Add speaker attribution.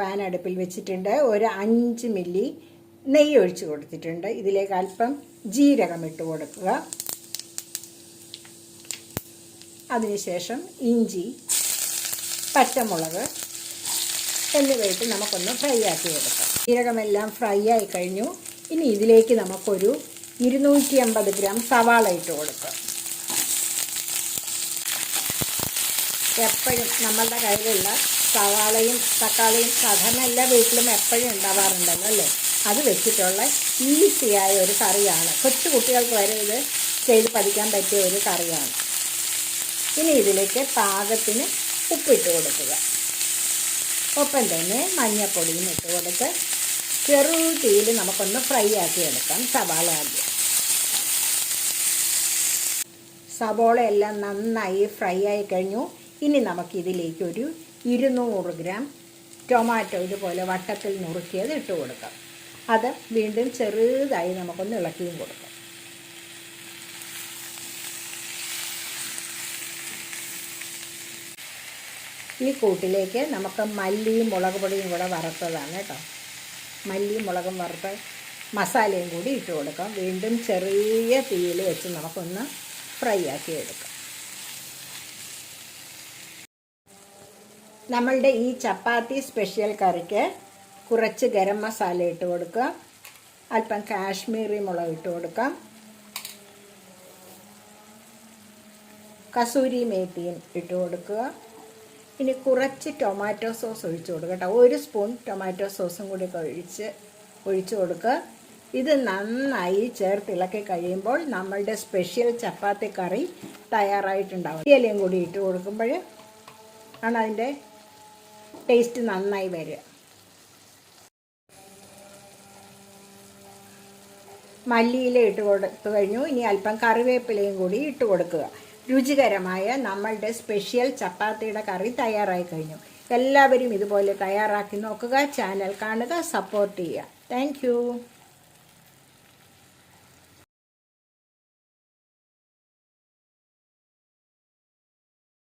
Speaker 1: Pan അടുപ്പിൽ വെച്ചിട്ടുണ്ട്. ഒരു അഞ്ച് മില്ലി നെയ്യ് ഒഴിച്ചു കൊടുത്തിട്ടുണ്ട്. ഇതിലേക്ക് അല്പം ജീരകം ഇട്ട് കൊടുക്കുക. അതിനുശേഷം ഇഞ്ചി പച്ചമുളക് എന്നിവയിട്ട് നമുക്കൊന്ന് ഫ്രൈ ആക്കി കൊടുക്കാം. ജീരകമെല്ലാം ഫ്രൈ ആയി കഴിഞ്ഞു. ഇനി ഇതിലേക്ക് നമുക്കൊരു ഇരുന്നൂറ്റി അമ്പത് ഗ്രാം സവാള ഇട്ട് കൊടുക്കാം. എപ്പോഴും നമ്മളുടെ കയ്യിലുള്ള സവാളയും തക്കാളിയും സാധാരണ എല്ലാ വീട്ടിലും എപ്പോഴും ഉണ്ടാവാറുണ്ടല്ലോ അല്ലേ? അത് വെച്ചിട്ടുള്ള ഈസിയായ ഒരു കറിയാണ്. കൊച്ചു കുട്ടികൾക്ക് വരെ ഇത് ചെയ്ത് പഠിക്കാൻ പറ്റിയ ഒരു കറിയാണ്. ഇനി ഇതിലേക്ക് പാകത്തിന് ഉപ്പിട്ട് കൊടുക്കുക. ഒപ്പം തന്നെ മഞ്ഞൾപ്പൊടിയും ഇട്ട് കൊടുത്ത് ചെറു തീയിൽ നമുക്കൊന്ന് ഫ്രൈ ആക്കി എടുക്കാം സവാള ആദ്യം. സവോള എല്ലാം നന്നായി ഫ്രൈ ആയി കഴിഞ്ഞു. ഇനി നമുക്കിതിലേക്ക് ഒരു ഇരുന്നൂറ് ഗ്രാം ടൊമാറ്റോ ഇതുപോലെ വട്ടത്തിൽ നുറുക്കിയത് ഇട്ട് കൊടുക്കാം. അത് വീണ്ടും ചെറുതായി നമുക്കൊന്ന് ഇളക്കിയും കൊടുക്കാം. ഈ കൂട്ടിലേക്ക് നമുക്ക് മല്ലിയും മുളക് പൊടിയും കൂടെ വറുത്തതാണ് കേട്ടോ. മല്ലിയും മുളകും വറുത്ത് മസാലയും കൂടി ഇട്ട് കൊടുക്കാം. വീണ്ടും ചെറിയ തീയിൽ വെച്ച് നമുക്കൊന്ന് ഫ്രൈ ആക്കി എടുക്കാം. നമ്മളുടെ ഈ ചപ്പാത്തി സ്പെഷ്യൽ കറിക്ക് കുറച്ച് ഗരം മസാല ഇട്ട് കൊടുക്കുക. അല്പം കാശ്മീരി മുളക് ഇട്ട് കൊടുക്കാം കസൂരി മേത്തിയും ഇട്ട് കൊടുക്കുക. ഇനി കുറച്ച് ടൊമാറ്റോ സോസ് ഒഴിച്ചു കൊടുക്കുക കേട്ടോ. ഒരു സ്പൂൺ ടൊമാറ്റോ സോസും കൂടി ഒഴിച്ച് ഒഴിച്ചു കൊടുക്കുക. ഇത് നന്നായി ചേർത്ത് ഇളക്കി കഴിയുമ്പോൾ നമ്മളുടെ സ്പെഷ്യൽ ചപ്പാത്തി കറി തയ്യാറായിട്ടുണ്ടാവും. ഇലയും കൂടി ഇട്ട് കൊടുക്കുമ്പോൾ ആണ് അതിന്റെ ടേസ്റ്റ് നന്നായി വരിക. മല്ലിയില ഇട്ട് കൊടുത്തു കഴിഞ്ഞു. ഇനി അല്പം കറിവേപ്പിലയും കൂടി ഇട്ട് കൊടുക്കുക. രുചികരമായ നമ്മളുടെ സ്പെഷ്യൽ ചപ്പാത്തിയുടെ കറി തയ്യാറായി കഴിഞ്ഞു. എല്ലാവരും ഇതുപോലെ തയ്യാറാക്കി നോക്കുക ചാനൽ കാണുക സപ്പോർട്ട് ചെയ്യുക. താങ്ക്